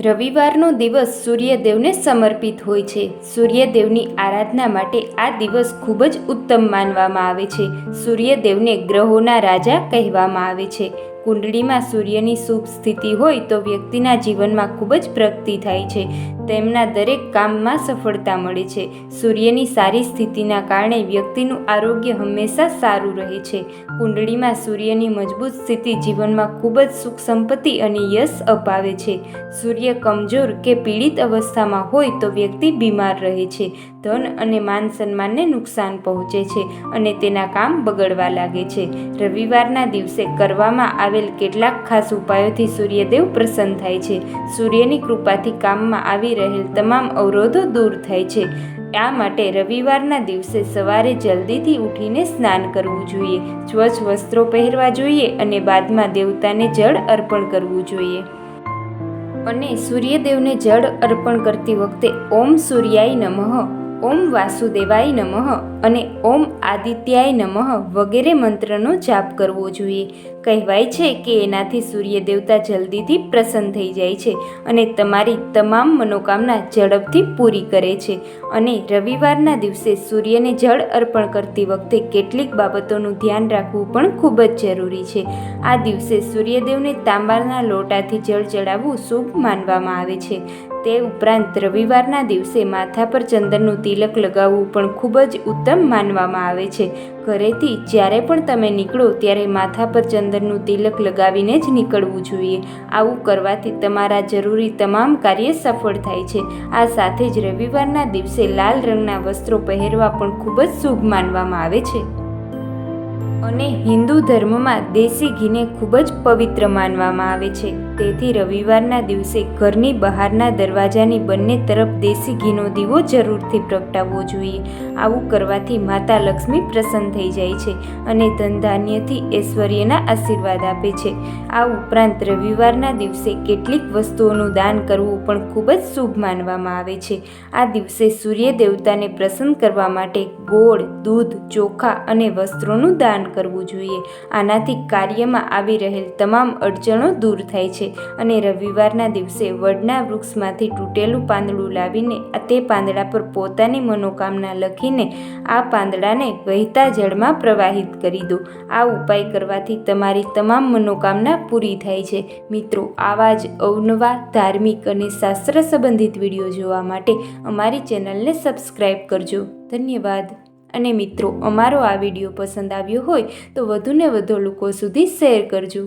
રવિવારનો દિવસ સૂર્યદેવને સમર્પિત હોય છે. સૂર્યદેવની આરાધના માટે આ દિવસ ખૂબ જ ઉત્તમ માનવામાં આવે છે. સૂર્યદેવને ગ્રહોના રાજા કહેવામાં આવે છે. કુંડળીમાં સૂર્યની શુભ સ્થિતિ હોય તો વ્યક્તિના જીવનમાં ખૂબ જ પ્રગતિ થાય છે. તેમના દરેક કામમાં સફળતા મળે છે. સૂર્યની સારી સ્થિતિના કારણે વ્યક્તિનું આરોગ્ય હંમેશા સારું રહે છે. કુંડળીમાં સૂર્યની મજબૂત સ્થિતિ જીવનમાં ખૂબ જ સુખ સંપત્તિ અને યશ અપાવે છે. સૂર્ય કમજોર કે પીડિત અવસ્થામાં હોય તો વ્યક્તિ બીમાર રહે છે. ધન અને માન સન્માનને નુકસાન પહોંચે છે અને તેના કામ બગડવા લાગે છે. રવિવારના દિવસે કરવામાં આવેલ કેટલાક ખાસ ઉપાયોથી સૂર્યદેવ પ્રસન્ન થાય છે. સૂર્યની કૃપાથી કામમાં આવી રહેલ તમામ અવરોધો દૂર થાય છે. આ માટે રવિવારના દિવસે સવારે જલ્દીથી ઉઠીને સ્નાન કરવું જોઈએ. સ્વચ્છ વસ્ત્રો પહેરવા જોઈએ અને બાદમાં દેવતાને જળ અર્પણ કરવું જોઈએ. અને સૂર્યદેવને જળ અર્પણ કરતી વખતે ઓમ સૂર્યાય નમઃ, ઓમ વાસુદેવાય નમઃ અને ઓમ આદિત્યાય નમઃ વગેરે મંત્રનો જાપ કરવો જોઈએ. કહેવાય છે કે એનાથી સૂર્ય દેવતા જલ્દીથી પ્રસન્ન થઈ જાય છે અને તમારી તમામ મનોકામના ઝડપથી પૂરી કરે છે. અને રવિવારના દિવસે સૂર્યને જળ અર્પણ કરતી વખતે કેટલીક બાબતોનું ધ્યાન રાખવું પણ ખૂબ જ જરૂરી છે. આ દિવસે સૂર્યદેવને તાંબાના લોટાથી જળ ચડાવવું શુભ માનવામાં આવે છે. તે ઉપરાંત રવિવારના દિવસે માથા પર ચંદનનું તિલક લગાવવું પણ ખૂબ જ ઉત્તમ માનવામાં આવે છે. ઘરેથી જ્યારે પણ તમે નીકળો ત્યારે માથા પર ચંદનનું તિલક લગાવીને જ નીકળવું જોઈએ. આવું કરવાથી તમારા જરૂરી તમામ કાર્ય સફળ થાય છે. આ સાથે જ રવિવારના દિવસે લાલ રંગના વસ્ત્રો પહેરવા પણ ખૂબ જ શુભ માનવામાં આવે છે. અને હિન્દુ ધર્મમાં દેશી ઘીને ખૂબ જ પવિત્ર માનવામાં આવે છે. તેથી રવિવારના દિવસે ઘરની બહારના દરવાજાની બંને તરફ દેશી ઘીનો દીવો જરૂરથી પ્રગટાવવો જોઈએ. આવું કરવાથી માતા લક્ષ્મી પ્રસન્ન થઈ જાય છે અને ધનધાન્યથી ઐશ્વર્યના આશીર્વાદ આપે છે. આ ઉપરાંત રવિવારના દિવસે કેટલીક વસ્તુઓનું દાન કરવું પણ ખૂબ જ શુભ માનવામાં આવે છે. આ દિવસે સૂર્ય દેવતાને પ્રસન્ન કરવા માટે ગોળ, દૂધ, ચોખા અને વસ્ત્રોનું દાન કરવું જોઈએ. આનાથી કાર્યમાં આવી રહેલ તમામ અડચણો દૂર થાય છે અને રવિવારના દિવસે વડના વૃક્ષમાંથી તૂટેલું પાંદડું લાવીને તે પાંદડા પર પોતાની મનોકામના લખીને આ પાંદડાને વહેતા જળમાં પ્રવાહિત કરી દો. આ ઉપાય કરવાથી તમારી તમામ મનોકામના પૂરી થાય છે. મિત્રો, આવા જ અવનવા ધાર્મિક અને શાસ્ત્ર સંબંધિત વીડિયો જોવા માટે અમારી ચેનલને સબસ્ક્રાઈબ કરજો. ધન્યવાદ. અને મિત્રો, અમારો આ વીડિયો પસંદ આવ્યો હોય તો વધુને વધુ લોકો સુધી શેર કરજો.